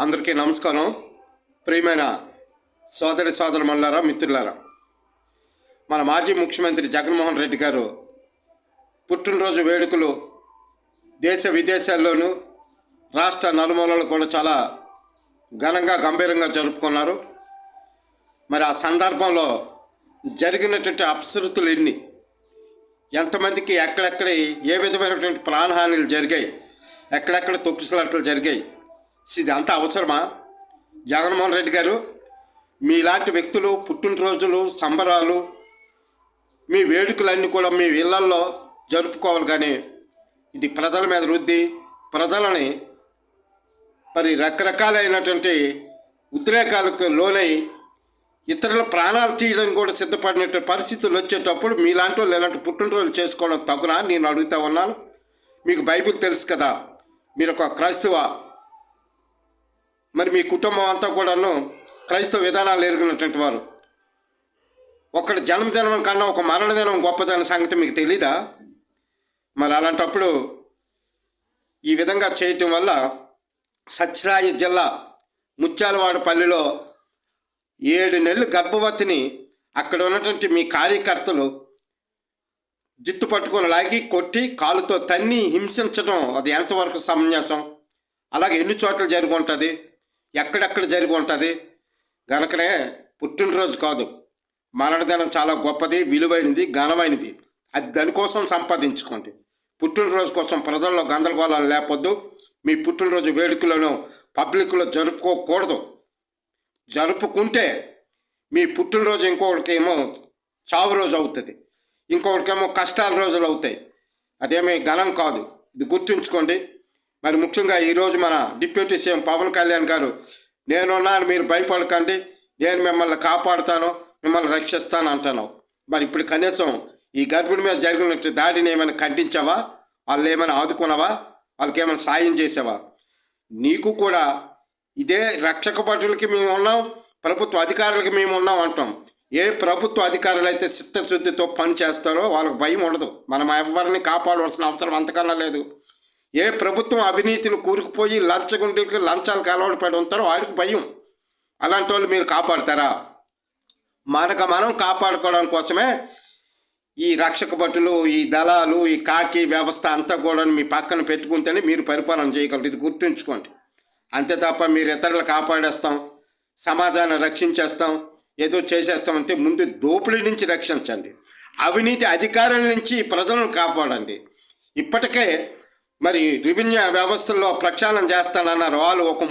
అందరికీ నమస్కారం. ప్రియమైన సోదరి సోదరుమల్లారా మిత్రులారా. మన మాజీ ముఖ్యమంత్రి జగన్మోహన్ రెడ్డి గారు పుట్టినరోజు వేడుకలు దేశ విదేశాల్లోనూ రాష్ట్ర నలుమూలలు కూడా చాలా ఘనంగా గంభీరంగా జరుపుకున్నారు. మరి ఆ సందర్భంలో జరిగినటువంటి అపశృతులు ఎన్ని? ఎంతమందికి ఎక్కడెక్కడ ఏ విధమైనటువంటి ప్రాణహానులు జరిగాయి? ఎక్కడెక్కడ తొక్కిసలాటలు జరిగాయి? ఇది అంత అవసరమా? జగన్మోహన్ రెడ్డి గారు మీలాంటి వ్యక్తులు పుట్టినరోజులు సంబరాలు మీ వేడుకలన్నీ కూడా మీ ఇళ్ళల్లో జరుపుకోవాలి కానీ ఇది ప్రజల మీద రుద్ది ప్రజలని మరి రకరకాలైనటువంటి ఉద్రేకాలకు లోనై ఇతరుల ప్రాణాలు తీయడం కూడా సిద్ధపడినట్టు పరిస్థితులు వచ్చేటప్పుడు మీలాంటి వాళ్ళు ఇలాంటి పుట్టినరోజులు చేసుకోవడం తగునా? నేను అడుగుతా ఉన్నాను. మీకు బైబిల్ తెలుసు కదా. మీరు ఒక క్రైస్తవ మరి మీ కుటుంబం అంతా కూడాను క్రైస్తవ విధానాలు ఎరుగునటువంటి వారు. ఒకటి జన్మదినం కన్నా ఒక మరణదినం గొప్పదన్న సంగతి మీకు తెలీదా? మరి అలాంటప్పుడు ఈ విధంగా చేయటం వల్ల సత్యసాయి జిల్లా ముత్యాలవాడ పల్లిలో ఏడు నెలలు గర్భవతిని అక్కడ ఉన్నటువంటి మీ కార్యకర్తలు జిత్తు పట్టుకొని లాగి కొట్టి కాలుతో తన్ని హింసించడం అది ఎంతవరకు సమంజసం? అలాగే ఎన్ని చోట్ల జరుగుంటుంది ఉంటుంది? ఎక్కడెక్కడ జరిగి ఉంటుంది? గనకనే పుట్టినరోజు కాదు. మరణదినం చాలా గొప్పది విలువైనది ఘనమైనది. అది దానికోసం సంపాదించుకోండి. పుట్టినరోజు కోసం ప్రజల్లో గందరగోళం లేపొద్దు. మీ పుట్టినరోజు వేడుకలను పబ్లిక్లో జరుపుకోకూడదు. జరుపుకుంటే మీ పుట్టినరోజు ఇంకొకటికేమో చావు రోజు అవుతుంది. ఇంకొకటికేమో కష్టాల రోజులు అవుతాయి. అదేమీ ఘనం కాదు. ఇది గుర్తుంచుకోండి. మరి ముఖ్యంగా ఈరోజు మన డిప్యూటీ సీఎం పవన్ కళ్యాణ్ గారు నేనున్నాను మీరు భయపడకండి నేను మిమ్మల్ని కాపాడుతాను మిమ్మల్ని రక్షిస్తాను అంటాను మరి ఇప్పుడు కనీసం ఈ గర్భిణి మీద జరిగినట్టు దాడిని ఏమైనా ఖండించావా? వాళ్ళు ఏమైనా ఆదుకున్నావా? వాళ్ళకి ఏమైనా సాయం చేసావా? నీకు కూడా ఇదే రక్షక భటులకి మేము ఉన్నాం ప్రభుత్వ అధికారులకి మేము ఉన్నాం అంటాం. ఏ ప్రభుత్వ అధికారులు అయితే చిత్తశుద్ధితో పని చేస్తారో వాళ్ళకి భయం ఉండదు. మనం ఎవరిని కాపాడవలసిన అవసరం అంతకన్నా లేదు. ఏ ప్రభుత్వం అవినీతిని కూరుకుపోయి లంచగుండికి లంచాలకు అలవాటు పడి ఉంటారో వాడికి భయం. అలాంటి వాళ్ళు మీరు కాపాడతారా? మనకు మనం కాపాడుకోవడం కోసమే ఈ రక్షక భటులు ఈ దళాలు ఈ కాకి వ్యవస్థ అంతా కూడా మీ పక్కన పెట్టుకుంటేనే మీరు పరిపాలన చేయగలరు. ఇది గుర్తుంచుకోండి. అంతే తప్ప మీరు ఇతరులు కాపాడేస్తాం సమాజాన్ని రక్షించేస్తాం ఏదో చేసేస్తామంటే ముందు దోపిడీ నుంచి రక్షించండి. అవినీతి అధికారుల నుంచి ప్రజలను కాపాడండి. ఇప్పటికే మరి రెవెన్యూ వ్యవస్థల్లో ప్రక్షాళన చేస్తానన్నారు. వాళ్ళు ఒక